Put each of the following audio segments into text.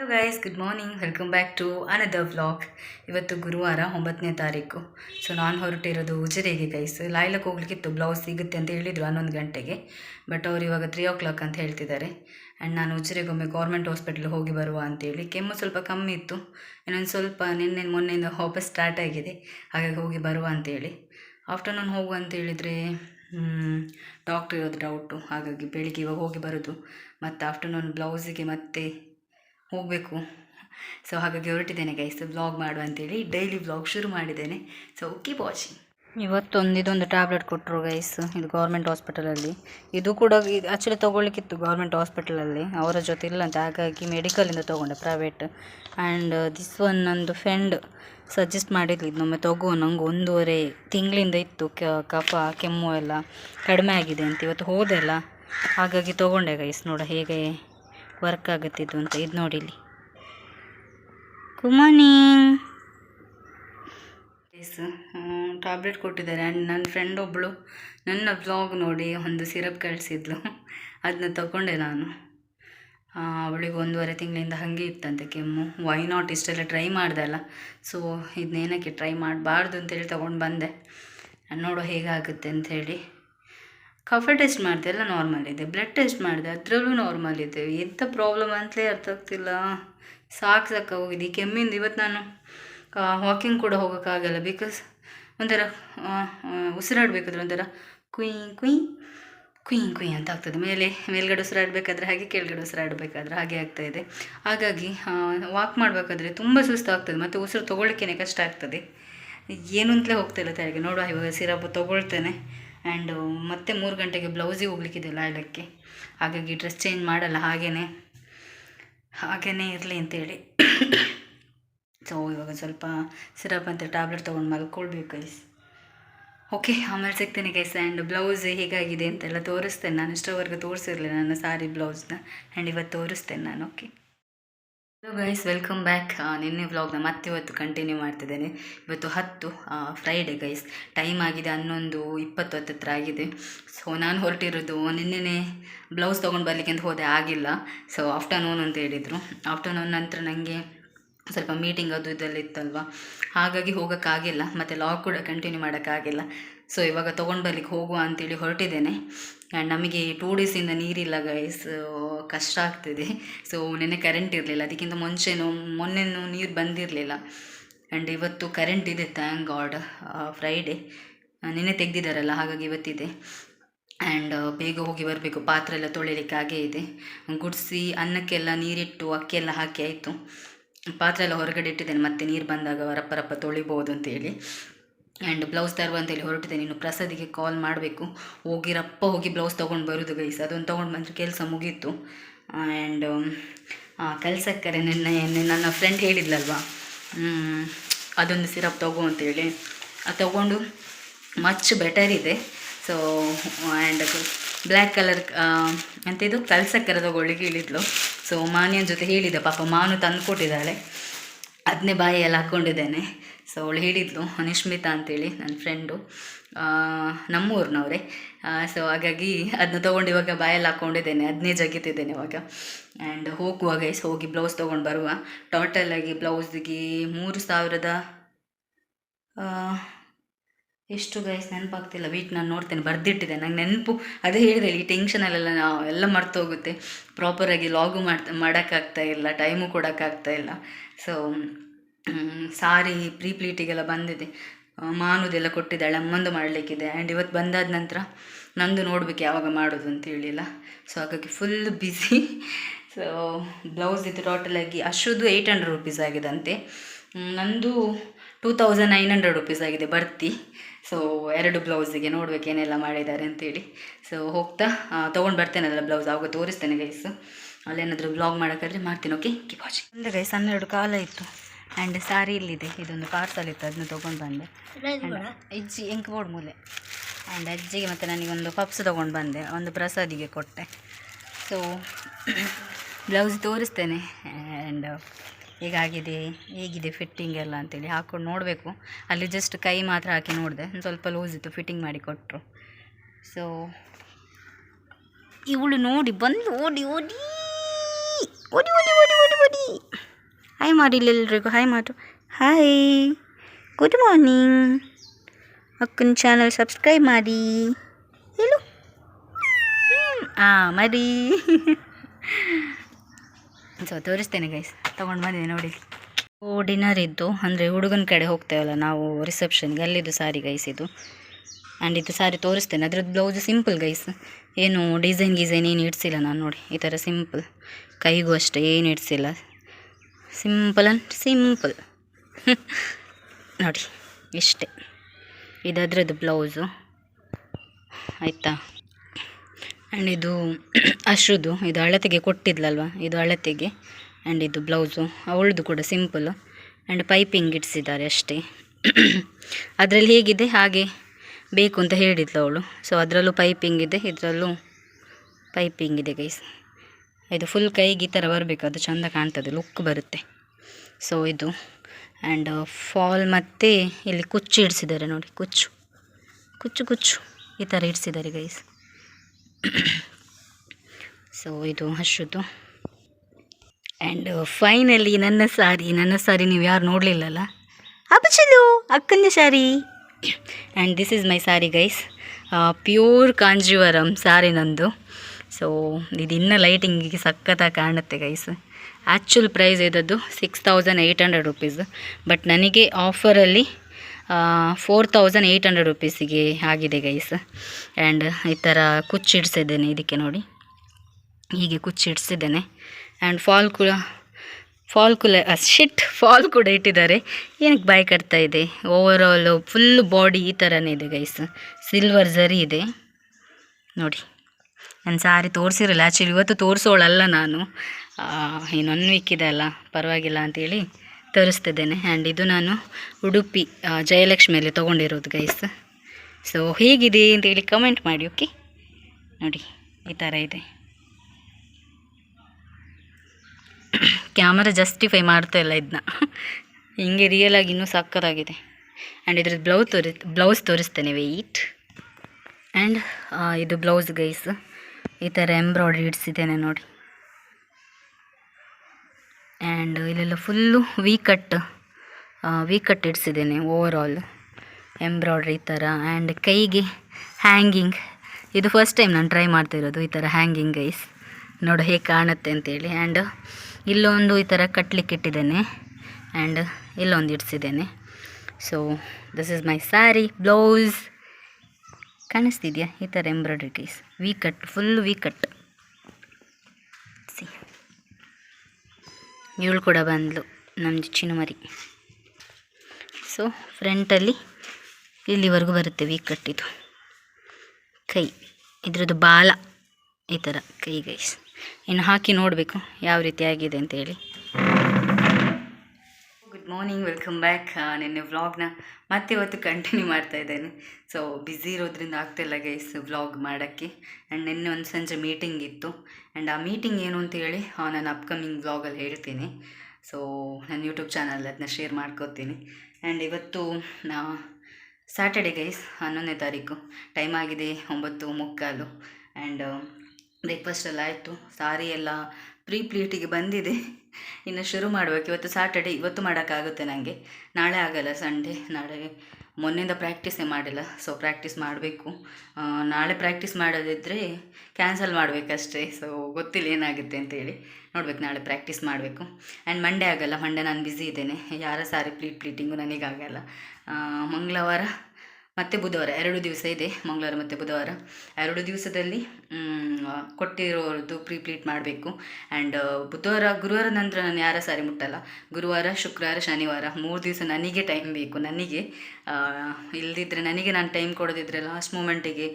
Hello guys good morning welcome back to another vlog ಇವತ್ತು ಗುರುವಾರ ಒಂಬತ್ತನೇ ತಾರೀಕು. ಸೊ ನಾನು ಹೊರಟಿರೋದು ಉಜಿರೆಗೆ ಗೈಸ್ ಲಾಯ್ಲಕ್ಕೆ ಹೋಗ್ಲಿಕ್ಕಿತ್ತು ಬ್ಲೌಸ್ ಸಿಗುತ್ತೆ ಅಂತ ಹೇಳಿದರು ಹನ್ನೊಂದು ಗಂಟೆಗೆ. ಬಟ್ ಅವ್ರು ಇವಾಗ ತ್ರೀ ಓ ಕ್ಲಾಕ್ ಅಂತ ಹೇಳ್ತಿದ್ದಾರೆ. ಆ್ಯಂಡ್ ನಾನು ಉಜಿರೆಗೊಮ್ಮೆ ಗೌರ್ಮೆಂಟ್ ಹಾಸ್ಪಿಟ್ಲಿಗೆ ಹೋಗಿ ಬರುವ ಅಂತೇಳಿ ಕೆಮ್ಮು ಸ್ವಲ್ಪ ಕಮ್ಮಿ ಇತ್ತು. ಇನ್ನೊಂದು ಸ್ವಲ್ಪ ನಿನ್ನೆ, ಮೊನ್ನೆಯಿಂದ ವಾಪಸ್ ಸ್ಟಾರ್ಟ್ ಆಗಿದೆ. ಹಾಗಾಗಿ ಹೋಗಿ ಬರುವ ಅಂತೇಳಿ ಆಫ್ಟರ್ನೂನ್ ಹೋಗು ಅಂತ ಹೇಳಿದರೆ ಡಾಕ್ಟ್ರ್ ಇರೋದು ಡೌಟು ಹಾಗಾಗಿ ಬೆಳಿಗ್ಗೆ ಇವಾಗ ಹೋಗಿ ಬರೋದು. ಮತ್ತು ಆಫ್ಟರ್ನೂನ್ ಬ್ಲೌಸಿಗೆ ಮತ್ತೆ ಹೋಗಬೇಕು. ಸೊ ಹಾಗಾಗಿ ಹೊರಟಿದ್ದೇನೆ ಗೈಸ್ ಬ್ಲಾಗ್ ಮಾಡು ಅಂತೇಳಿ ಡೈಲಿ ಬ್ಲಾಗ್ ಶುರು ಮಾಡಿದ್ದೇನೆ. ಸೊ ಕೀಪ್ ವಾಚಿಂಗ್ ಇವತ್ತೊಂದು ಇದೊಂದು ಟ್ಯಾಬ್ಲೆಟ್ ಕೊಟ್ಟರು ಗೈಸ್ ಇದು ಗೌರ್ಮೆಂಟ್ ಹಾಸ್ಪಿಟಲಲ್ಲಿ ಇದು ಕೂಡ ಆ್ಯಕ್ಚುಲಿ ತೊಗೊಳ್ಲಿಕ್ಕಿತ್ತು ಗೌರ್ಮೆಂಟ್ ಹಾಸ್ಪಿಟಲಲ್ಲಿ ಅವರ ಜೊತೆ ಇಲ್ಲ ಅಂತ. ಹಾಗಾಗಿ ಮೆಡಿಕಲಿಂದ ತೊಗೊಂಡೆ ಪ್ರೈವೇಟ್ ಆ್ಯಂಡ್ ದಿಸ್ ಒನ್ ನಂದು ಫ್ರೆಂಡ್ ಸಜೆಸ್ಟ್ ಮಾಡಿದ್ಲು, ಇದನ್ನೊಮ್ಮೆ ತಗೋ. ನಂಗೆ ಒಂದೂವರೆ ತಿಂಗಳಿಂದ ಇತ್ತು. ಕಫ, ಕೆಮ್ಮು ಎಲ್ಲ ಕಡಿಮೆ ಆಗಿದೆ ಅಂತ. ಇವತ್ತು ಹೋದೆಲ್ಲ ಹಾಗಾಗಿ ತೊಗೊಂಡೆ ಗೈಸ್ ನೋಡ ಹೇಗೆ ವರ್ಕ್ ಆಗುತ್ತಿದ್ದು ಅಂತ ಇದು ನೋಡಿಲಿ ಕುಮಾನಿ. ಟ್ಯಾಬ್ಲೆಟ್ ಕೊಟ್ಟಿದ್ದಾರೆ. ಆ್ಯಂಡ್ ನನ್ನ ಫ್ರೆಂಡ್ ಒಬ್ಬಳು ನನ್ನ ಬ್ಲಾಗ್ ನೋಡಿ ಒಂದು ಸಿರಪ್ ಕಳಿಸಿದ್ಲು. ಅದನ್ನ ತಗೊಂಡೆ ನಾನು. ಅವಳಿಗೆ ಒಂದೂವರೆ ತಿಂಗಳಿಂದ ಹಾಗೆ ಇತ್ತಂತೆ ಕೆಮ್ಮು. ವೈ ನಾಟ್ ಇಷ್ಟೆಲ್ಲ ಟ್ರೈ ಮಾಡ್ದಲ್ಲ ಸೊ ಇದನ್ನೇನಕ್ಕೆ ಟ್ರೈ ಮಾಡಬಾರ್ದು ಅಂತೇಳಿ ತೊಗೊಂಡು ಬಂದೆ. ನೋಡೋ ಹೇಗಾಗುತ್ತೆ ಅಂಥೇಳಿ ಕಫ ಟೆಸ್ಟ್ ಮಾಡಿದೆ, ಎಲ್ಲ ನಾರ್ಮಲ್ ಇದೆ. ಬ್ಲಡ್ ಟೆಸ್ಟ್ ಮಾಡಿದೆ, ಅದರಲ್ಲೂ ನಾರ್ಮಲ್ ಇದೆ. ಎಂಥ ಪ್ರಾಬ್ಲಮ್ ಅಂತಲೇ ಅರ್ಥ ಆಗ್ತಿಲ್ಲ. ಸಾಕು ಸಾಕು ಹೋಗಿದೆ ಈ ಕೆಮ್ಮಿಂದ ಇವತ್ತು ನಾನು ವಾಕಿಂಗ್ ಕೂಡ ಹೋಗೋಕ್ಕಾಗಲ್ಲ ಬಿಕಾಸ್ ಒಂಥರ ಉಸಿರಾಡಬೇಕಾದ್ರೆ ಒಂಥರ ಕುಯ್ ಕುಯ್ ಕುಯ್ ಕುಯ್ ಅಂತ ಆಗ್ತದೆ. ಮೇಲೆ, ಮೇಲ್ಗಡೆ ಉಸಿರಾಡಬೇಕಾದ್ರೆ ಹಾಗೆ, ಕೆಳಗಡೆ ಉಸಿರಾಡಬೇಕಾದ್ರೆ ಹಾಗೆ ಆಗ್ತಾ ಇದೆ. ಹಾಗಾಗಿ ವಾಕ್ ಮಾಡಬೇಕಾದ್ರೆ ತುಂಬ ಸುಸ್ತು ಆಗ್ತದೆ. ಮತ್ತು ಉಸಿರು ತೊಗೊಳ್ಳಿಕ್ಕೇ ಕಷ್ಟ ಆಗ್ತದೆ. ಏನು ಅಂತಲೇ ಹೋಗ್ತಿಲ್ಲ ತಲೆಗೆ. ನೋಡುವ ಇವಾಗ ಸಿರಪ್ ತೊಗೊಳ್ತೇನೆ. ಆ್ಯಂಡ್ ಮತ್ತೆ ಮೂರು ಗಂಟೆಗೆ ಬ್ಲೌಸಿಗೆ ಹೋಗ್ಲಿಕ್ಕಿದೆ ಲಾಯ್ಲಕ್ಕೆ ಹಾಗಾಗಿ ಡ್ರೆಸ್ ಚೇಂಜ್ ಮಾಡಲ್ಲ ಹಾಗೇ ಹಾಗೇ ಇರಲಿ ಅಂತೇಳಿ. ಸೊ ಇವಾಗ ಸ್ವಲ್ಪ ಸಿರಪ್ ಅಂತ ಟ್ಯಾಬ್ಲೆಟ್ ತೊಗೊಂಡು ಮಲ್ಕೊಳ್ಬೇಕು ಐಸ್ ಓಕೆ ಆಮೇಲೆ ಸಿಗ್ತೇನೆ ಗೈಸ್ ಆ್ಯಂಡ್ ಬ್ಲೌಸ್ ಹೇಗಾಗಿದೆ ಅಂತೆಲ್ಲ ತೋರಿಸ್ತೇನೆ ನಾನು. ಇಷ್ಟೋವರೆಗೂ ತೋರಿಸಿರಲಿಲ್ಲ ನನ್ನ ಸಾರಿ ಬ್ಲೌಸ್ನ ಆ್ಯಂಡ್ ಇವತ್ತು ತೋರಿಸ್ತೇನೆ ನಾನು okay hello guys welcome back ನಿನ್ನೆ ವ್ಲಾಗ್ನ ಮತ್ತೆ ಇವತ್ತು ಕಂಟಿನ್ಯೂ ಮಾಡ್ತಿದ್ದೇನೆ. ಇವತ್ತು ಹತ್ತು ಫ್ರೈಡೆ ಗೈಸ್ ಟೈಮ್ ಆಗಿದೆ ಹನ್ನೊಂದು ಇಪ್ಪತ್ತು ಹತ್ತತ್ರ ಆಗಿದೆ. ಸೊ ನಾನು ಹೊರಟಿರೋದು ನಿನ್ನೆನೇ ಬ್ಲೌಸ್ ತೊಗೊಂಡು ಬರಲಿಕ್ಕೆ ಅಂತ ಹೋದೆ, ಆಗಿಲ್ಲ. ಸೊ ಆಫ್ಟರ್ನೂನ್ ಅಂತ ಹೇಳಿದರು. ಆಫ್ಟರ್ನೂನ್ ನಂತರ ನನಗೆ ಸ್ವಲ್ಪ ಮೀಟಿಂಗ್ ಅದು ಇದೆಲ್ಲ ಇತ್ತಲ್ವ? ಹಾಗಾಗಿ ಹೋಗೋಕ್ಕಾಗಿಲ್ಲ. ಮತ್ತು ಲಾಗ್ ಕೂಡ ಕಂಟಿನ್ಯೂ ಮಾಡೋಕ್ಕಾಗಿಲ್ಲ. ಸೊ ಇವಾಗ ತೊಗೊಂಡು ಬರ್ಲಿಕ್ಕೆ ಹೋಗುವ ಅಂತೇಳಿ ಹೊರಟಿದ್ದೇನೆ. ಆ್ಯಂಡ್ ನಮಗೆ ಟೂ ಡೇಸಿಂದ ನೀರಿಲ್ಲ ಗೈಸ್ ಕಷ್ಟ ಆಗ್ತಿದೆ. ಸೊ ನೆನ್ನೆ ಕರೆಂಟ್ ಇರಲಿಲ್ಲ. ಅದಕ್ಕಿಂತ ಮುಂಚೆನೂ, ಮೊನ್ನೆನೂ ನೀರು ಬಂದಿರಲಿಲ್ಲ. ಆ್ಯಂಡ್ ಇವತ್ತು ಕರೆಂಟ್ ಇದೆ ಥ್ಯಾಂಕ್ ಗಾಡ್ ಫ್ರೈಡೇ ನಿನ್ನೆ ತೆಗೆದಿದ್ದಾರಲ್ಲ ಹಾಗಾಗಿ ಇವತ್ತಿದೆ. ಆ್ಯಂಡ್ ಬೇಗ ಹೋಗಿ ಬರಬೇಕು. ಪಾತ್ರೆ ಎಲ್ಲ ತೊಳಿಲಿಕ್ಕೆ ಹಾಗೇ ಇದೆ. ಗುಡಿಸಿ, ಅನ್ನಕ್ಕೆಲ್ಲ ನೀರಿಟ್ಟು ಅಕ್ಕಿ ಎಲ್ಲ ಹಾಕಿ ಆಯಿತು. ಪಾತ್ರೆ ಎಲ್ಲ ಹೊರಗಡೆ ಇಟ್ಟಿದ್ದೇನೆ. ಮತ್ತೆ ನೀರು ಬಂದಾಗ ರಪ್ಪ ರಪ್ಪ ತೊಳಿಬೋದು ಅಂತೇಳಿ. ಆ್ಯಂಡ್ ಬ್ಲೌಸ್ ತರುವ ಅಂತೇಳಿ ಹೊರಟಿದೆ ನೀನು ಪ್ರಸಾದಿಗೆ ಕಾಲ್ ಮಾಡಬೇಕು. ಹೋಗಿರಪ್ಪ, ಹೋಗಿ ಬ್ಲೌಸ್ ತೊಗೊಂಡು ಬರೋದು ಗೈಸ್ ಅದೊಂದು ತೊಗೊಂಡು ಬಂದರೆ ಕೆಲಸ ಮುಗೀತು. ಆ್ಯಂಡ್ ಕೆಲಸಕ್ಕರೆ ನಿನ್ನೆ ನಿನ್ನೆ ಫ್ರೆಂಡ್ ಹೇಳಿದ್ಲಲ್ವಾ? ಅದೊಂದು ಸಿರಪ್ ತಗೋ ಅಂತೇಳಿ. ಅದು ತೊಗೊಂಡು ಮಚ್ ಬೆಟರ್ ಇದೆ. ಸೊ ಆ್ಯಂಡ್ ಬ್ಲ್ಯಾಕ್ ಕಲರ್ ಅಂತಿದ್ದು ಕಲ್ಸಕ್ಕರೆ ತಗೊಳ್ಳಿಕ್ಕೆ ಹೇಳಿದ್ಲು ಸೊ ಮಾನಿಯನ್ ಜೊತೆ ಹೇಳಿದೆ ಪಾಪ ಮಾನು ತಂದು ಕೊಟ್ಟಿದ್ದಾಳೆ ಅದನ್ನೇ ಬಾಯಿಯಲ್ಲಿ ಹಾಕ್ಕೊಂಡಿದ್ದೇನೆ ಸೊ ಅವಳು ಹೇಳಿದ್ಲು ನಿಶ್ಮಿತಾ ಅಂತೇಳಿ ನನ್ನ ಫ್ರೆಂಡು ನಮ್ಮೂರಿನವ್ರೆ. ಸೊ ಹಾಗಾಗಿ ಅದನ್ನ ತೊಗೊಂಡು ಇವಾಗ ಬಾಯಲ್ಲಿ ಹಾಕ್ಕೊಂಡಿದ್ದೇನೆ ಅದನ್ನೇ ಜಗಿತಿದ್ದೇನೆ ಇವಾಗ. ಆ್ಯಂಡ್ ಹೋಗುವಾಗ ಎಸ್, ಹೋಗಿ ಬ್ಲೌಸ್ ತೊಗೊಂಡು ಬರುವ. ಟೋಟಲಾಗಿ ಬ್ಲೌಸ್ಗೆ ಮೂರು ಸಾವಿರದ ಎಷ್ಟು ಗೈಸ್ ನೆನಪಾಗ್ತಿಲ್ಲ. ವೀಟ್ ನಾನು ನೋಡ್ತೇನೆ ಬರೆದಿಟ್ಟಿದೆ ನಂಗೆ ನೆನಪು, ಅದೇ ಹೇಳಿದೆ, ಈ ಟೆನ್ಷನಲ್ಲೆಲ್ಲ ನಾವು ಎಲ್ಲ ಮರ್ತೋಗುತ್ತೆ. ಪ್ರಾಪರಾಗಿ ಲಾಗು ಮಾಡ್ತಾ, ಮಾಡೋಕ್ಕಾಗ್ತಾ ಇಲ್ಲ ಟೈಮು ಕೊಡೋಕ್ಕಾಗ್ತಾ ಇಲ್ಲ. ಸೊ ಸಾರಿ ಪ್ರೀ ಪ್ಲೀಟಿಗೆಲ್ಲ ಬಂದಿದೆ. ಮಾನುದೆಲ್ಲ ಕೊಟ್ಟಿದ್ದಾಳೆ, ಅಮ್ಮಂದು ಮಾಡಲಿಕ್ಕಿದೆ. ಆ್ಯಂಡ್ ಇವತ್ತು ಬಂದಾದ ನಂತರ ನಂದು ನೋಡಬೇಕು ಯಾವಾಗ ಮಾಡೋದು ಅಂತ ಹೇಳಿಲ್ಲ. ಸೊ ಹಾಗಾಗಿ ಫುಲ್ ಬಿಸಿ ಸೊ ಬ್ಲೌಸ್ ಇದು ಟೋಟಲಾಗಿ ಅಶ್ರದ್ದು ಏಯ್ಟ್ ಹಂಡ್ರೆಡ್ ರುಪೀಸ್ ಆಗಿದಂತೆ. ಅಂತೆ ನಂದು two thousand nine hundred rupees ಆಗಿದೆ ಬರ್ತಿ ಸೊ ಎರಡು ಬ್ಲೌಸಿಗೆ ನೋಡ್ಬೇಕು ಏನೆಲ್ಲ ಮಾಡಿದ್ದಾರೆ ಅಂತೇಳಿ ಸೊ ಹೋಗ್ತಾ ತೊಗೊಂಡು ಬರ್ತೇನಲ್ಲ ಬ್ಲೌಸ್ ಆವಾಗ ತೋರಿಸ್ತೇನೆ ಗೈಸು ಅಲ್ಲೇನಾದರೂ ಬ್ಲಾಗ್ ಮಾಡೋಕ್ಕಾದ್ರೆ ಮಾಡ್ತೀನಿ ಓಕೆ ಕೀಪ್ ವಾಚಿಂಗ್ ಅಂದರೆ ಗೈಸ್ ಹನ್ನೆರಡು ಕಾಲ ಇತ್ತು. ಆ್ಯಂಡ್ ಸಾರಿ ಇಲ್ಲಿದೆ. ಇದೊಂದು ಪಾರ್ಸಲ್ ಇತ್ತು. ಅದನ್ನ ತೊಗೊಂಡು ಬಂದೆ. ಅಜ್ಜಿ ಎಂಕ್ ಬೋರ್ಡ್? ಮೂಲೆ. ಆ್ಯಂಡ್ ಅಜ್ಜಿಗೆ ಮತ್ತು ನನಗೊಂದು ಪಪ್ಸ್ ತೊಗೊಂಡು ಬಂದೆ. ಒಂದು ಪ್ರಸಾದಿಗೆ ಕೊಟ್ಟೆ. ಸೊ ಬ್ಲೌಸ್ ತೋರಿಸ್ತೇನೆ. ಆ್ಯಂಡ್ ಹೇಗಾಗಿದೆ ಹೇಗಿದೆ ಫಿಟ್ಟಿಂಗ್ ಎಲ್ಲ ಅಂತೇಳಿ ಹಾಕ್ಕೊಂಡು ನೋಡಬೇಕು. ಅಲ್ಲಿ ಜಸ್ಟ್ ಕೈ ಮಾತ್ರ ಹಾಕಿ ನೋಡಿದೆ. ಒಂದು ಸ್ವಲ್ಪ ಲೂಸ್ ಇತ್ತು ಫಿಟ್ಟಿಂಗ್ ಮಾಡಿ ಕೊಟ್ಟರು ಸೊ ಇವಳು ನೋಡಿ ಬಂದು ಓಡಿ ಓಡಿ ಓಡಿ ಓಡಿ ಓಡಿ ಹಾಯ್ ಮಾಡಿ ಎಲ್ರಿಗೂ. ಹಾಯ್ ಮಾಡು ಹಾಯ್ ಗುಡ್ ಮಾರ್ನಿಂಗ್ ಅಕ್ಕನ ಚಾನಲ್ ಸಬ್ಸ್ಕ್ರೈಬ್ ಮಾಡಿ. ಹೇಳು? ಹಾಂ ಮರಿ ಸೊ, ತೋರಿಸ್ತೇನೆ ಗೈಸ್ ತೊಗೊಂಡು ಬಂದಿದೆ ನೋಡಿ. ಓ ಡಿನ್ನರ್ ಇದ್ದು, ಅಂದರೆ ಹುಡುಗನ ಕಡೆ ಹೋಗ್ತೇವಲ್ಲ ನಾವು ರಿಸೆಪ್ಷನ್ಗೆ ಅಲ್ಲಿದ್ದು ಸಾರಿ ಗೈಸ್ ಇದು. ಆ್ಯಂಡ್ ಇದು ಸಾರಿ ತೋರಿಸ್ತೇನೆ. ಅದ್ರದ್ದು ಬ್ಲೌಸ್ ಸಿಂಪಲ್ ಗೈಸ್ ಏನು ಡಿಸೈನ್ ಗಿಸೈನ್ ಏನು ಇಡ್ಸಿಲ್ಲ ನಾನು ನೋಡಿ. ಈ ಥರ ಸಿಂಪಲ್ ಕೈಗೂ ಅಷ್ಟೇ ಏನು ಇಡ್ಸಿಲ್ಲ. Simple and simple. ನೋಡಿ, ಇಷ್ಟೇ. ಇದಾದ್ರದ್ದು ಬ್ಲೌಸು. ಆಯಿತಾ? ಆ್ಯಂಡ್ ಇದು ಅಶ್ರದ್ದು ಇದು ಅಳತೆಗೆ ಕೊಟ್ಟಿದ್ಲಲ್ವ? ಇದು ಅಳತೆಗೆ. ಆ್ಯಂಡ್ ಇದು ಬ್ಲೌಸು. ಅವಳದು ಕೂಡ ಸಿಂಪಲ್. ಆ್ಯಂಡ್ ಪೈಪಿಂಗ್ ಇಡಿಸಿದ್ದಾರೆ ಅಷ್ಟೇ. ಅದರಲ್ಲಿ ಹೇಗಿದೆ? ಹಾಗೆ ಬೇಕು ಅಂತ ಹೇಳಿದ್ಲು ಅವಳು. ಸೊ ಅದರಲ್ಲೂ ಪೈಪಿಂಗ್ ಇದೆ. ಇದರಲ್ಲೂ ಪೈಪಿಂಗ್ ಇದೆ ಗೈಸ್ ಇದು ಫುಲ್ ಕೈಗೆ ಈ ಥರ ಬರಬೇಕು. ಅದು ಚೆಂದ ಕಾಣ್ತದೆ. ಲುಕ್ ಬರುತ್ತೆ. ಸೊ ಇದು. ಆ್ಯಂಡ್ ಫಾಲ್ ಮತ್ತು ಇಲ್ಲಿ ಕುಚ್ಚು ಇಡಿಸಿದ್ದಾರೆ ನೋಡಿ. ಕುಚ್ಚು. ಕುಚ್ಚು ಕುಚ್ಚು. ಈ ಥರ ಇಡಿಸಿದ್ದಾರೆ ಗೈಸ್ ಸೊ ಇದು ಹಶುದು ಆ್ಯಂಡ್ ಫೈನಲಿ ನನ್ನ ಸಾರಿ. ನನ್ನ ಸಾರಿ ನೀವು ಯಾರು ನೋಡಲಿಲ್ಲಲ್ಲ? ಅಪಚಲು ಅಕ್ಕನ sari. And this is my sari guys pure Kanjeevaram sari ನಂದು. ಸೊ ಇದು ಇನ್ನೂ ಲೈಟಿಂಗಿಗೆ ಸಖತ್ತಾಗಿ ಕಾಣುತ್ತೆ ಗೈಸ್ ಆ್ಯಕ್ಚುಲ್ ಪ್ರೈಸ್ ಇದ್ದದ್ದು six thousand eight hundred rupees but ನನಗೆ ಆಫರಲ್ಲಿ ಫೋರ್ ತೌಸಂಡ್ ಏಯ್ಟ್ ಹಂಡ್ರೆಡ್ ರುಪೀಸಿಗೆ ಆಗಿದೆ ಗೈಸ್ ಆ್ಯಂಡ್ ಈ ಥರ ಕುಚ್ಚಿಡ್ಸಿದ್ದೇನೆ ಇದಕ್ಕೆ ನೋಡಿ. ಹೀಗೆ ಕುಚ್ಚಿಡ್ಸಿದ್ದೇನೆ ಆ್ಯಂಡ್ ಫಾಲ್ ಕೂಡ ಫಾಲ್ ಕೂಡ ಶಿಟ್ ಫಾಲ್ ಕೂಡ ಇಟ್ಟಿದ್ದಾರೆ. ಏನಕ್ಕೆ ಬಾಯ್ ಕಟ್ತಾ ಇದೆ? ಓವರ್ ಆಲ್ ಫುಲ್ ಬಾಡಿ ಈ ಥರನೇ ಇದೆ ಗೈಸ್ ಸಿಲ್ವರ್ ಝರಿ ಇದೆ. ನೋಡಿ. ನನ್ನ ಸಾರಿ ತೋರಿಸಿರಲ್ಲ ಆ್ಯಕ್ಚುಲಿ ಇವತ್ತು ತೋರಿಸೋಳಲ್ಲ ನಾನು. ಏನು ಒನ್ ವೀಕ್ ಇದೆ ಅಲ್ಲ, ಪರವಾಗಿಲ್ಲ ಅಂತೇಳಿ ತೋರಿಸ್ತಿದ್ದೇನೆ. ಆ್ಯಂಡ್ ಇದು ನಾನು ಉಡುಪಿ ಜಯಲಕ್ಷ್ಮಿಯಲ್ಲಿ ತೊಗೊಂಡಿರೋದು ಗೈಸ್ ಸೊ ಹೇಗಿದೆ ಅಂತೇಳಿ ಕಮೆಂಟ್ ಮಾಡಿ ಓಕೆ ನೋಡಿ, ಈ ಥರ ಇದೆ. ಕ್ಯಾಮರಾ ಜಸ್ಟಿಫೈ ಮಾಡ್ತಾ ಇಲ್ಲ ಇದನ್ನ ಹಿಂಗೆ ರಿಯಲಾಗಿ ಇನ್ನೂ ಸಕ್ಕತ್ತಾಗಿದೆ. ಆ್ಯಂಡ್ ಇದ್ರದ್ದು ಬ್ಲೌಸ್ ತೋರಿ ಬ್ಲೌಸ್ ತೋರಿಸ್ತೇನೆ ವೆಯ್ಟ್ ಆ್ಯಂಡ್ ಇದು ಬ್ಲೌಸ್ ಗೈಸ್ ಈ ಥರ ಎಂಬ್ರಾಯ್ಡ್ರಿ ಇಡ್ಸಿದ್ದೇನೆ ನೋಡಿ. ಆ್ಯಂಡ್ ಇಲ್ಲೆಲ್ಲ full V cut V cut ಇಡ್ಸಿದ್ದೇನೆ over all embroidery ಈ ಥರ ಆ್ಯಂಡ್ ಕೈಗೆ ಹ್ಯಾಂಗಿಂಗ್ ಇದು ಫಸ್ಟ್ ಟೈಮ್ ನಾನು ಟ್ರೈ ಮಾಡ್ತಿರೋದು ಈ ಥರ ಹ್ಯಾಂಗಿಂಗ್ ಗೈಸ್ ನೋಡು ಹೇಗೆ ಕಾಣುತ್ತೆ ಅಂತೇಳಿ. ಆ್ಯಂಡ್ ಇಲ್ಲೊಂದು ಈ ಥರ ಕಟ್ಲಿಕ್ಕೆ ಇಟ್ಟಿದ್ದೇನೆ. ಆ್ಯಂಡ್ ಇಲ್ಲೊಂದು ಇಡ್ಸಿದ್ದೇನೆ. So this is my sari blouse ಕಾಣಿಸ್ತಿದೆಯಾ? ಈ ಥರ embroidery guys V cut full V cut C ಇವಳು ಕೂಡ ಬಂದಳು ನಮ್ಮ ಚಿನ್ನಮರಿ. ಸೊ ಫ್ರಂಟಲ್ಲಿ ಇಲ್ಲಿವರೆಗೂ ಬರುತ್ತೆ ವಿ ಇದು. ಕೈ, ಇದ್ರದ್ದು ಬಾಲ, ಈ ಥರ ಕೈ ಗೈಸ್ ಇನ್ನು ಹಾಕಿ ನೋಡಬೇಕು, ಯಾವ ರೀತಿ ಆಗಿದೆ ಅಂತೇಳಿ ಮಾರ್ನಿಂಗ್ ವೆಲ್ಕಮ್ ಬ್ಯಾಕ್ ನಿನ್ನೆ ವ್ಲಾಗ್ನ ಮತ್ತೆ ಇವತ್ತು ಕಂಟಿನ್ಯೂ ಮಾಡ್ತಾ ಇದ್ದೇನೆ. ಸೊ ಬ್ಯುಸಿ ಇರೋದ್ರಿಂದ ಆಗ್ತಿಲ್ಲ ಗೈಸ್ ವ್ಲಾಗ್ ಮಾಡೋಕ್ಕೆ. ಆ್ಯಂಡ್ ನಿನ್ನೆ ಒಂದು ಸಂಜೆ ಮೀಟಿಂಗ್ ಇತ್ತು. ಆ್ಯಂಡ್ ಆ ಮೀಟಿಂಗ್ ಏನು ಅಂತ ಹೇಳಿ ನಾನು ಅಪ್ಕಮಿಂಗ್ ವ್ಲಾಗಲ್ಲಿ ಹೇಳ್ತೀನಿ. ಸೊ ನನ್ನ ಯೂಟ್ಯೂಬ್ ಚಾನಲ್ ಅದನ್ನ ಶೇರ್ ಮಾಡ್ಕೋತೀನಿ. ಆ್ಯಂಡ್ ಇವತ್ತು ನಾ ಸ್ಯಾಟರ್ಡೆ ಗೈಸ್ ಹನ್ನೊಂದನೇ ತಾರೀಕು. ಟೈಮ್ ಆಗಿದೆ ಒಂಬತ್ತು ಮುಕ್ಕಾಲು. ಆ್ಯಂಡ್ ಬ್ರೇಕ್ಫಾಸ್ಟ್ ಎಲ್ಲ ಆಯಿತು. ಸಾರಿ ಎಲ್ಲ ಪ್ರೀ ಪ್ಲೇಟಿಗೆ ಬಂದಿದೆ. ಇನ್ನು ಶುರು ಮಾಡಬೇಕು. ಇವತ್ತು ಸಾಟರ್ಡೆ ಇವತ್ತು ಮಾಡೋಕ್ಕಾಗುತ್ತೆ ನನಗೆ ನಾಳೆ ಆಗಲ್ಲ ಸಂಡೇ ನಾಳೆ ಮೊನ್ನೆಯಿಂದ ಪ್ರಾಕ್ಟೀಸೇ ಮಾಡಿಲ್ಲ. ಸೊ ಪ್ರಾಕ್ಟೀಸ್ ಮಾಡಬೇಕು. ನಾಳೆ ಪ್ರಾಕ್ಟೀಸ್ ಮಾಡೋದಿದ್ದರೆ ಕ್ಯಾನ್ಸಲ್ ಮಾಡಬೇಕಷ್ಟೇ. ಸೊ ಗೊತ್ತಿಲ್ಲ ಏನಾಗುತ್ತೆ ಅಂತೇಳಿ ನೋಡ್ಬೇಕು, ನಾಳೆ ಪ್ರಾಕ್ಟೀಸ್ ಮಾಡಬೇಕು. ಆ್ಯಂಡ್ ಮಂಡೇ ಆಗಲ್ಲ ಮಂಡೇ ನಾನು ಬ್ಯುಸಿ ಇದ್ದೇನೆ. ಯಾರ ಸಾರಿ ಪ್ಲೀಟ್ ಪ್ಲೀಟಿಂಗು ನನಗಾಗಲ್ಲ ಮಂಗಳವಾರ ಮತ್ತು ಬುಧವಾರ, ಎರಡು ದಿವಸ ಇದೆ, ಮಂಗಳವಾರ ಮತ್ತು ಬುಧವಾರ. ಎರಡು ದಿವಸದಲ್ಲಿ ಕೊಟ್ಟಿರೋದು ಪ್ರೀಪ್ಲೀಟ್ ಮಾಡಬೇಕು. ಆ್ಯಂಡ್ ಬುಧವಾರ, ಗುರುವಾರ ನಂತರ ನಾನು ಯಾರ ಸಾರಿ ಮುಟ್ಟಲ್ಲ. ಗುರುವಾರ, ಶುಕ್ರವಾರ, ಶನಿವಾರ, ಮೂರು ದಿವಸ ನನಗೆ ಟೈಮ್ ಬೇಕು, ನನಗೆ ಇಲ್ಲದಿದ್ದರೆ ನನಗೆ ನಾನು ಟೈಮ್ ಕೊಡೋದಿದ್ರೆ ಲಾಸ್ಟ್ ಮೂಮೆಂಟಿಗೆ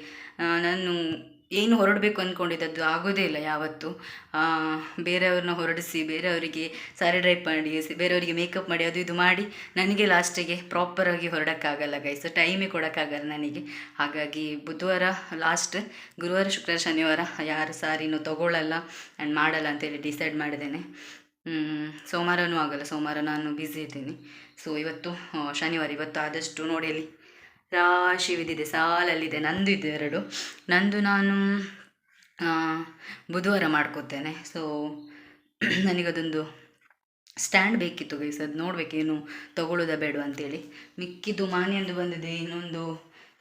ನಾನು ಏನು ಹೊರಡಬೇಕು ಅಂದ್ಕೊಂಡಿದ್ದದ್ದು ಆಗೋದೇ ಇಲ್ಲ ಯಾವತ್ತು. ಬೇರೆಯವ್ರನ್ನ ಹೊರಡಿಸಿ, ಬೇರೆಯವರಿಗೆ ಸಾರಿ ಡ್ರೈವ್ ಮಾಡಿ, ಬೇರೆಯವರಿಗೆ ಮೇಕಪ್ ಮಾಡಿ, ಅದು ಇದು ಮಾಡಿ ನನಗೆ ಲಾಸ್ಟಿಗೆ ಪ್ರಾಪರಾಗಿ ಹೊರಡೋಕ್ಕಾಗಲ್ಲ ಗೈಸ್ ಟೈಮೇ ಕೊಡೋಕ್ಕಾಗಲ್ಲ ನನಗೆ. ಹಾಗಾಗಿ ಬುಧವಾರ ಲಾಸ್ಟ್ ಗುರುವಾರ, ಶುಕ್ರವಾರ, ಶನಿವಾರ ಯಾರು ಸಾರಿನೂ ತೊಗೊಳ್ಳಲ್ಲ ಆ್ಯಂಡ್ ಮಾಡಲ್ಲ ಅಂತೇಳಿ ಡಿಸೈಡ್ ಮಾಡಿದ್ದೇನೆ. ಸೋಮವಾರನೂ ಆಗಲ್ಲ. ಸೋಮವಾರ ನಾನು ಬ್ಯುಸಿ ಇದ್ದೀನಿ. ಸೊ ಇವತ್ತು ಶನಿವಾರ ಇವತ್ತು ಆದಷ್ಟು ನೋಡಿ ಅಲ್ಲಿ. ರಾಶಿ ಬಿದ್ದಿದೆ ಸಾಲಲ್ಲಿದೆ ನಂದು ಇದೆ ಎರಡು. ನಂದು ನಾನು ಬುಧವಾರ ಮಾಡ್ಕೋತೇನೆ. ಸೊ ನನಗದೊಂದು ಸ್ಟ್ಯಾಂಡ್ ಬೇಕಿತ್ತು ಗೈಸ್ ಅದು ನೋಡಬೇಕೇನು ತೊಗೊಳ್ಳೋದ ಬೇಡ ಅಂತೇಳಿ. ಮಿಕ್ಕಿದ್ದು ಮಾನ್ಯಂದು ಬಂದಿದೆ, ಇನ್ನೊಂದು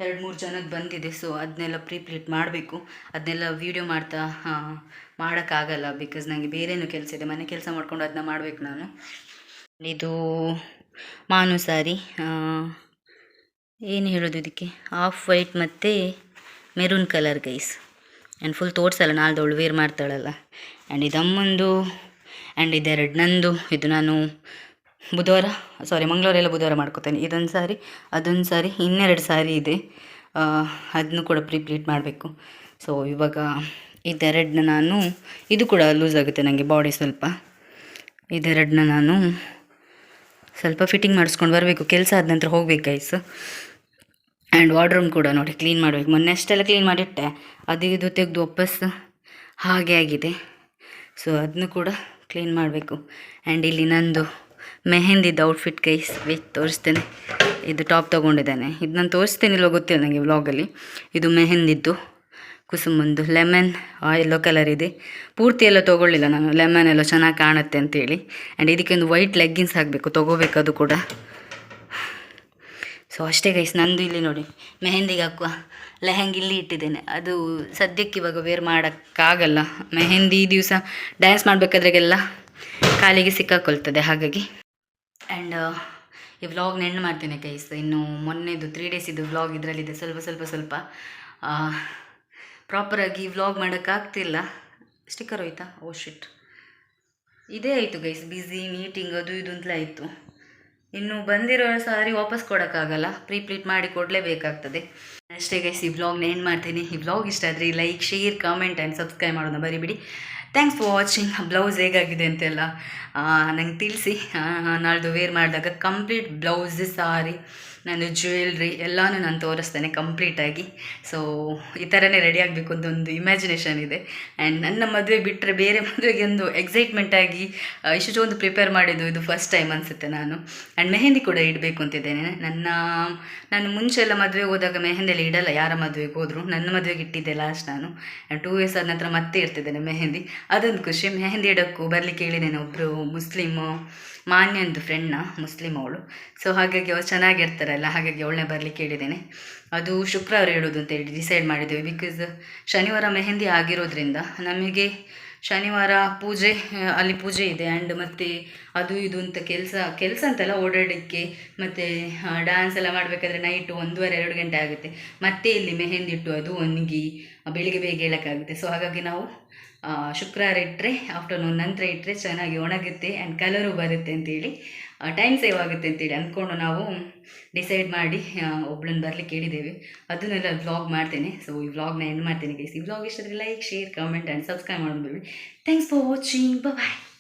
ಎರಡು ಮೂರು ಜನದ್ದು ಬಂದಿದೆ. ಸೊ ಅದನ್ನೆಲ್ಲ ಪ್ರೀಪ್ಲೀಟ್ ಮಾಡಬೇಕು. ಅದನ್ನೆಲ್ಲ ವೀಡಿಯೋ ಮಾಡ್ತಾ ಮಾಡೋಕ್ಕಾಗಲ್ಲ ಬಿಕಾಸ್ ನನಗೆ ಬೇರೇನು ಕೆಲಸ ಇದೆ. ಮನೆ ಕೆಲಸ ಮಾಡ್ಕೊಂಡು ಅದನ್ನ ಮಾಡಬೇಕು ನಾನು. ಇದು ಮಾನು ಸಾರಿ ಏನು ಹೇಳೋದು ಇದಕ್ಕೆ? ಆಫ್ ವೈಟ್ ಮತ್ತು maroon colour guys and full ತೋರಿಸಲ್ಲ ನಾಲ್ದವಳು ವೇರ್ ಮಾಡ್ತಾಳಲ್ಲ. ಆ್ಯಂಡ್ ಇದಮ್ಮಂದು ಆ್ಯಂಡ್ ಇದೆರಡು ನಂದು. ಇದು ನಾನು ಬುಧವಾರ ಸಾರಿ ಮಂಗಳವಾರ ಬುಧವಾರ ಮಾಡ್ಕೋತೇನೆ. ಇದೊಂದು ಸಾರಿ, ಅದೊಂದು ಸಾರಿ, ಇನ್ನೆರಡು ಸಾರಿ ಇದೆ. ಅದನ್ನು ಕೂಡ ಪ್ರಿಪ್ಲೀಟ್ ಮಾಡಬೇಕು. ಸೊ ಇವಾಗ ಇದೆರಡನ್ನ ನಾನು, ಇದು ಕೂಡ ಲೂಸ್ ಆಗುತ್ತೆ ನನಗೆ ಬಾಡಿ ಸ್ವಲ್ಪ. ಇದೆರಡನ್ನ ನಾನು ಸ್ವಲ್ಪ ಫಿಟ್ಟಿಂಗ್ ಮಾಡಿಸ್ಕೊಂಡು ಬರಬೇಕು. ಕೆಲಸ ಆದ ನಂತರ ಹೋಗ್ಬೇಕು ಗೈಸ್ ಆ್ಯಂಡ್ ವಾಡ್ರೂಮ್ ಕೂಡ ನೋಡಿ ಕ್ಲೀನ್ ಮಾಡಬೇಕು. ಮೊನ್ನೆ ಅಷ್ಟೆಲ್ಲ ಕ್ಲೀನ್ ಮಾಡಿಟ್ಟೆ. ಅದು ಇದು ತೆಗೆದು ವಾಪಸ್ ಹಾಗೆ ಆಗಿದೆ. ಸೊ ಅದನ್ನು ಕೂಡ ಕ್ಲೀನ್ ಮಾಡಬೇಕು. ಆ್ಯಂಡ್ ಇಲ್ಲಿ ನಂದು ಮೆಹಂದಿದ್ದು ಔಟ್ಫಿಟ್ ಗೈಸ್ ವೆಚ್ ತೋರಿಸ್ತೇನೆ. ಇದು ಟಾಪ್ ತೊಗೊಂಡಿದ್ದೇನೆ. ಇದು ನಾನು ತೋರಿಸ್ತೇನೆ ತೋರಿಸ್ತೇನಿಲ್ವ ಗೊತ್ತಿಲ್ಲ ನನಗೆ ವ್ಲಾಗಲ್ಲಿ ಇದು ಮೆಹಂದಿದ್ದು. ಕುಸುಮಂದು ಲೆಮನ್ ಎಲ್ಲೋ ಕಲರ್ ಇದೆ. ಪೂರ್ತಿ ಎಲ್ಲ ತೊಗೊಳ್ಳಿಲ್ಲ ನಾನು. ಲೆಮನ್ ಎಲ್ಲ ಚೆನ್ನಾಗಿ ಕಾಣುತ್ತೆ ಅಂತೇಳಿ. ಆ್ಯಂಡ್ ಇದಕ್ಕೆ ಒಂದು ವೈಟ್ ಲೆಗ್ಗಿನ್ಸ್ ಆಗಬೇಕು ತೊಗೋಬೇಕು ಅದು ಕೂಡ. ಸೊ ಅಷ್ಟೇ ಗೈಸ್ ನಂದು ಇಲ್ಲಿ ನೋಡಿ. ಮೆಹಂದಿಗೆ ಹಾಕುವ ಲೆಹಂಗಿ ಇಲ್ಲಿ ಇಟ್ಟಿದ್ದೇನೆ. ಅದು ಸದ್ಯಕ್ಕೆ ಇವಾಗ ವೇರ್ ಮಾಡೋಕ್ಕಾಗಲ್ಲ. ಮೆಹೆಂದಿ ದಿವಸ ಡ್ಯಾನ್ಸ್ ಮಾಡಬೇಕಾದ್ರೆಗೆಲ್ಲ ಕಾಲಿಗೆ ಸಿಕ್ಕಾಕೊಳ್ತದೆ, ಹಾಗಾಗಿ. ಆ್ಯಂಡ್ ಈ ವ್ಲಾಗ್ನ ಎಂಡ್ ಮಾಡ್ತೇನೆ ಗೈಸ್ ಇನ್ನು ಮೊನ್ನೆದು ತ್ರೀ ಡೇಸ್ ಇದು ವ್ಲಾಗ್ ಇದರಲ್ಲಿದೆ. ಸ್ವಲ್ಪ ಸ್ವಲ್ಪ ಸ್ವಲ್ಪ. ಪ್ರಾಪರಾಗಿ ವ್ಲಾಗ್ ಮಾಡೋಕ್ಕಾಗ್ತಿಲ್ಲ. ಸ್ಟಿಕ್ಕರ್ ಹೋಯ್ತಾ? ಓ ಶಿಟ್ ಇದೇ ಆಯಿತು ಗೈಸ್ ಬ್ಯುಸಿ ಮೀಟಿಂಗ್ ಅದು ಇದು ಅಂತಲೇ ಆಯಿತು. ಇನ್ನು ಬಂದಿರೋ ಸಾರಿ ವಾಪಸ್ ಕೊಡೋಕ್ಕಾಗಲ್ಲ. ಪ್ರೀಪ್ಲೀಟ್ ಮಾಡಿ ಕೊಡಲೇಬೇಕಾಗ್ತದೆ. ಅಷ್ಟೇ ಗೈಸ್ ಈ ವ್ಲಾಗ್ನ ಏನು ಮಾಡ್ತೀನಿ. ಈ ಬ್ಲಾಗ್ ಇಷ್ಟ ಆದರೆ like share comment and subscribe ಮಾಡೋದು ಬರಿಬಿಡಿ ಥ್ಯಾಂಕ್ಸ್ ಫಾರ್ ವಾಚಿಂಗ್ ಬ್ಲೌಸ್ ಹೇಗಾಗಿದೆ ಅಂತೆಲ್ಲ ನಂಗೆ ತಿಳಿಸಿ. ನಾಳ್ದು ವೇರ್ ಮಾಡಿದಾಗ ಕಂಪ್ಲೀಟ್ ಬ್ಲೌಸ್ ಸಾರಿ ನಾನು ಜ್ಯುವೆಲ್ರಿ ಎಲ್ಲನೂ ನಾನು ತೋರಿಸ್ತೇನೆ ಕಂಪ್ಲೀಟಾಗಿ ಸೊ ಈ ಥರನೇ ರೆಡಿ ಆಗಬೇಕು ಅಂತ ಒಂದು ಇಮ್ಯಾಜಿನೇಷನ್ ಇದೆ. ಆ್ಯಂಡ್ ನನ್ನ ಮದುವೆ ಬಿಟ್ಟರೆ ಬೇರೆ ಮದುವೆಗೆ ಒಂದು ಎಕ್ಸೈಟ್ಮೆಂಟಾಗಿ ಇಷ್ಟು ಒಂದು ಪ್ರಿಪೇರ್ ಮಾಡಿದ್ದು ಇದು ಫಸ್ಟ್ ಟೈಮ್ ಅನಿಸುತ್ತೆ ನಾನು. ಆ್ಯಂಡ್ ಮೆಹಂದಿ ಕೂಡ ಇಡಬೇಕು ಅಂತಿದ್ದೇನೆ ನನ್ನ, ನಾನು ಮುಂಚೆ ಎಲ್ಲ ಮದುವೆಗೆ ಹೋದಾಗ ಮೆಹಂದಿಯಲ್ಲಿ ಇಡಲ್ಲ, ಯಾರ ಮದುವೆಗೆ ಹೋದರೂ. ನನ್ನ ಮದುವೆಗೆ ಇಟ್ಟಿದ್ದೆ ಲಾಸ್ಟ್ ನಾನು. ಟೂ ಇಯರ್ಸ್ ಆದ ನಂತರ ಮತ್ತೆ ಇರ್ತಿದ್ದೇನೆ ಮೆಹಂದಿ. ಅದೊಂದು ಖುಷಿ. ಮೆಹಂದಿ ಇಡೋಕ್ಕೂ ಬರಲಿಕ್ಕೆ ಹೇಳಿದ್ದೇನೆ ಒಬ್ಬರು ಮುಸ್ಲಿಮು ಮಾನ್ಯಂದು ಫ್ರೆಂಡ್ನ ಮುಸ್ಲಿಮ್ ಅವಳು. ಸೊ ಹಾಗಾಗಿ ಅವಳು ಚೆನ್ನಾಗಿರ್ತಾರಲ್ಲ ಹಾಗಾಗಿ ಅವಳನ್ನೇ ಬರಲಿಕ್ಕೆ ಹೇಳಿದ್ದೇನೆ. ಅದು ಶುಕ್ರವಾರ ಹೇಳೋದು ಅಂತ ಹೇಳಿ ಡಿಸೈಡ್ ಮಾಡಿದ್ದೇವೆ ಬಿಕಾಸ್ ಶನಿವಾರ ಮೆಹಂದಿ ಆಗಿರೋದ್ರಿಂದ ನಮಗೆ ಶನಿವಾರ ಪೂಜೆ, ಅಲ್ಲಿ ಪೂಜೆ ಇದೆ ಆ್ಯಂಡ್ ಮತ್ತು ಅದು ಇದು ಅಂತ ಕೆಲಸ ಕೆಲಸ ಅಂತಲ್ಲ ಓಡಾಡಲಿಕ್ಕೆ ಮತ್ತು ಡ್ಯಾನ್ಸ್ ಎಲ್ಲ ಮಾಡಬೇಕಾದ್ರೆ ನೈಟು ಒಂದೂವರೆ, ಎರಡು ಗಂಟೆ ಆಗುತ್ತೆ. ಮತ್ತೆ ಇಲ್ಲಿ ಮೆಹಂದಿ ಇಟ್ಟು ಅದು ಒಣಗಿ ಬೆಳಿಗ್ಗೆ ಬೇಗ ಹೇಳೋಕ್ಕಾಗುತ್ತೆ ಸೊ ಹಾಗಾಗಿ ನಾವು ಶುಕ್ರವಾರ ಇಟ್ಟರೆ ಆಫ್ಟರ್ನೂನ್ ನಂತರ ಇಟ್ಟರೆ ಚೆನ್ನಾಗಿ ಒಣಗುತ್ತೆ ಆ್ಯಂಡ್ ಕಲರು ಬರುತ್ತೆ ಅಂತೇಳಿ ಟೈಮ್ ಸೇವ್ ಆಗುತ್ತೆ ಅಂತೇಳಿ ಅಂದ್ಕೊಂಡು ನಾವು ಡಿಸೈಡ್ ಮಾಡಿ ಒಬ್ಳನ್ನ ಬರಲಿಕ್ಕೆ ಹೇಳಿದ್ದೇವೆ. ಅದನ್ನೆಲ್ಲ ವ್ಲಾಗ್ ಮಾಡ್ತೇನೆ. ಸೊ ಈ ವ್ಲಾಗ್ನ ಎಂಡ್ ಮಾಡ್ತೇನೆ ಗೈಸ್ ಈ ವ್ಲಾಗ್ ಇಷ್ಟ like share comment and subscribe ಮಾಡೋದು ಥ್ಯಾಂಕ್ಸ್ ಫಾರ್ ವಾಚಿಂಗ್ ಬಾಯ್